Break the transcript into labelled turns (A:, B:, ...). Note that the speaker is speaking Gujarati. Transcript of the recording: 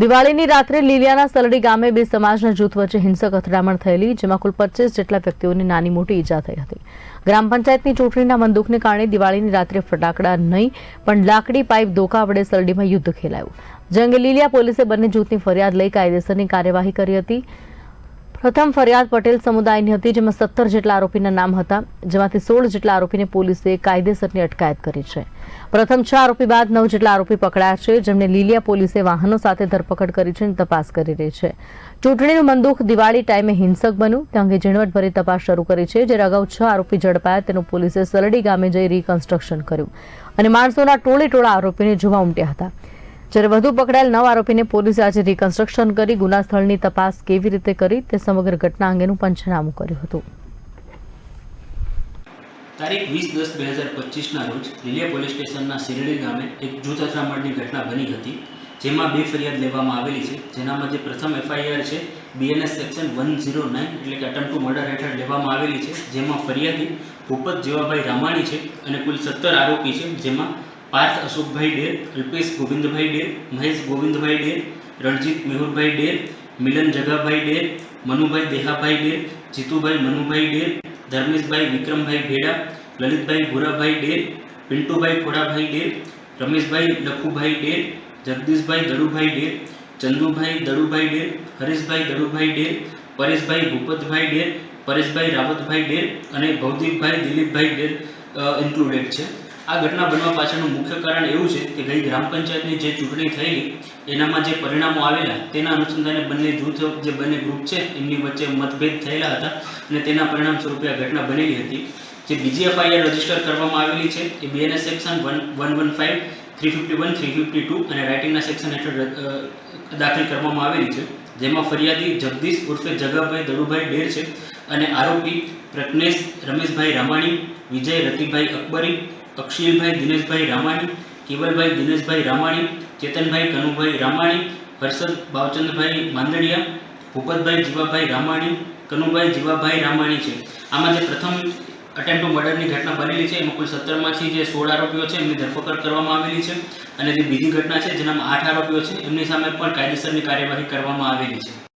A: દિવાળીની રાત્રે લીલિયાના સલડી ગામે બે સમાજના જૂથ વચ્ચે હિંસક અથડામણ થયેલી, જેમાં કુલ પચીસ જેટલા વ્યક્તિઓને નાની મોટી ઈજા થઈ હતી. ગ્રામ પંચાયતની ચૂંટણીના બંદૂકને કારણે દિવાળીની રાત્રે ફટાકડા નહીં, પણ લાકડી પાઇપ ધોકા વડે સલડીમાં યુદ્ધ ખેલાયું. જે અંગે લીલિયા પોલીસે બંને જૂથની ફરિયાદ લઈ કાયદેસરની કાર્યવાહી કરી હતી. પ્રથમ ફરિયાદ પટેલ સમુદાયની હતી, જેમાં સત્તર જેટલા આરોપીના નામ હતા, જેમાંથી સોળ જેટલા આરોપીને પોલીસે કાયદેસરની અટકાયત કરી છે. પ્રથમ છ આરોપી બાદ નવ જેટલા આરોપી પકડાયા છે જેમને લીલિયા પોલીસે વાહનો સાથે ધરપકડ કરી છે અને તપાસ કરી રહી છે. ચૂંટણીનું બંદૂક દિવાળી ટાઈમે હિંસક બન્યું, તે અંગે ઝીણવટભરી તપાસ શરૂ કરી છે, જ્યારે અગાઉ છ આરોપી ઝડપાયા, તેનું પોલીસે સલડી ગામે જઈ રિકન્સ્ટ્રક્શન કર્યું. અને માણસોના ટોળે ટોળા આરોપીને જોવા ઉમટ્યા હતા. જ્યારે વધુ પકડાયેલ નવ આરોપીને પોલીસે આજે રિકન્સ્ટ્રક્શન કરી ગુના સ્થળની તપાસ કેવી રીતે કરી તે સમગ્ર ઘટના અંગેનું પંચનામું કર્યું હતું.
B: તારીખ વીસ દસ બે હજાર પચીસના રોજ લીલિયા પોલીસ સ્ટેશનના શિરડી ગામે એક જૂથ અથડામણની ઘટના બની હતી, જેમાં બે ફરિયાદ લેવામાં આવેલી છે, જેનામાં જે પ્રથમ એફઆઈઆર છે BNS section one zero nine એટલે કે અટેમ્પ ટુ મર્ડર હેઠળ લેવામાં આવેલી છે, જેમાં ફરિયાદી ભૂપત જેવાભાઈ રામાણી છે અને કુલ સત્તર આરોપી છે, જેમાં પાર્થ અશોકભાઈ ડેર અલ્પેશ ગોવિંદભાઈ ડેર, મહેશ ગોવિંદભાઈ ડેર, રણજીત મેહુરભાઈ ડેર, મિલન જગાભાઈ ડેર, મનુભાઈ દેહાભાઈ ડેર, જીતુભાઈ મનુભાઈ ડેર, ધર્મેશભાઈ વિક્રમભાઈ ભેડા, લલિતભાઈ ભૂરાભાઈ ડેર, પિન્ટુભાઈ ખોડાભાઈ ડેર, રમેશભાઈ લખુભાઈ ડેર, જગદીશભાઈ દડુભાઈ ડેર, ચંદુભાઈ દડુભાઈ ડેર, હરેશભાઈ દડુભાઈ ડેર, પરેશભાઈ ભૂપતભાઈ ડેર, પરેશભાઈ રાવતભાઈ ડેર અને ભૌતિકભાઈ દિલીપભાઈ ડેર ઇન્ક્લુડેડ છે. આ ઘટના બનવા પાછળનું મુખ્ય કારણ એવું છે કે ગઈ ગ્રામ પંચાયતની જે ચૂંટણી થયેલી, એનામાં જે પરિણામો આવેલા, તેના અનુસંધાને બંને જૂથ, જે બંને ગ્રુપ છે, એમની વચ્ચે મતભેદ થયેલા હતા અને તેના પરિણામ સ્વરૂપે આ ઘટના બનેલી હતી. જે બીજી એફઆઈઆર રજિસ્ટર કરવામાં આવેલી છે, એ BNS section one one one five three fifty one three fifty two અને રાઇટિંગના સેક્શન હેઠળ દાખલ કરવામાં આવેલી છે. જેમાં ફરિયાદી જગદીશ ઉર્ફે જગાભાઈ દડુભાઈ ડેર છે અને આરોપી પ્રજ્ઞેશ રમેશભાઈ રામાણી, વિજય રતિભાઈ અકબરી અક્ષિલભાઈ દિનેશભાઈ રામાણી, કેવલભાઈ, દિનેશભાઈ રામાણી, ચેતનભાઈ, કનુભાઈ રામાણી, હર્ષદ ભાવચંદભાઈ માંદડિયા, ભૂપતભાઈ જીવાભાઈ રામાણી, કનુભાઈ જીવાભાઈ રામાણી છે. આમાં જે પ્રથમ અટેમ્પ મર્ડરની ઘટના બનેલી છે, એમાં કુલ સત્તરમાંથી જે સોળ આરોપીઓ છે, એમની ધરપકડ કરવામાં આવેલી છે. અને જે બીજી ઘટના છે, જેનામાં આઠ આરોપીઓ છે, એમની સામે પણ કાયદેસરની કાર્યવાહી કરવામાં આવેલી છે.